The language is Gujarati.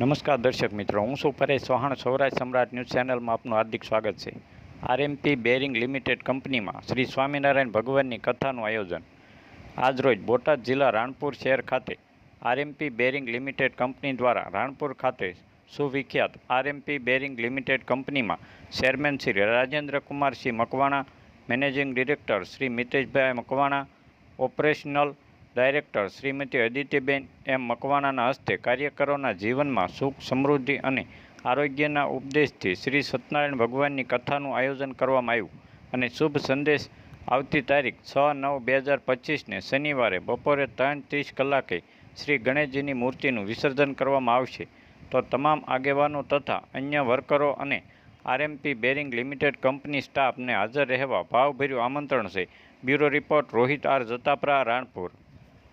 નમસ્કાર દર્શક મિત્રો, હું છું પરેશ ચૌહાણ, સૌરાષ્ટ્ર સમ્રાટ ન્યૂઝ ચેનલમાં આપનું હાર્દિક સ્વાગત છે. આરએમપી બેરિંગ લિમિટેડ કંપનીમાં શ્રી સ્વામિનારાયણ ભગવાનની કથાનું આયોજન. આજરોજ બોટાદ જિલ્લા રાણપુર શહેર ખાતે આરએમપી બેરિંગ લિમિટેડ કંપની દ્વારા રાણપુર ખાતે સુવિખ્યાત આરએમપી બેરિંગ લિમિટેડ કંપનીમાં chairman Shri Rajendra Singh Makwana, managing director Shri Miteshbhai Makwana, operational director Shrimati Adityaben M મકવાણાના હસ્તે કાર્યકરોના જીવનમાં સુખ, સમૃદ્ધિ અને આરોગ્યના ઉપદેશથી શ્રી સત્યનારાયણ ભગવાનની કથાનું આયોજન કરવામાં આવ્યું અને શુભ સંદેશ આવતી તારીખ છ નવ બે હજાર પચીસને શનિવારે બપોરે ત્રણ ત્રીસ કલાકે શ્રી ગણેશજીની મૂર્તિનું વિસર્જન કરવામાં આવશે. તો તમામ આગેવાનો તથા અન્ય વર્કરો અને આરએમપી બેરિંગ લિમિટેડ કંપની સ્ટાફને હાજર રહેવા ભાવભર્યું આમંત્રણ છે. Bureau report Rohit R Jatapara Ranpur.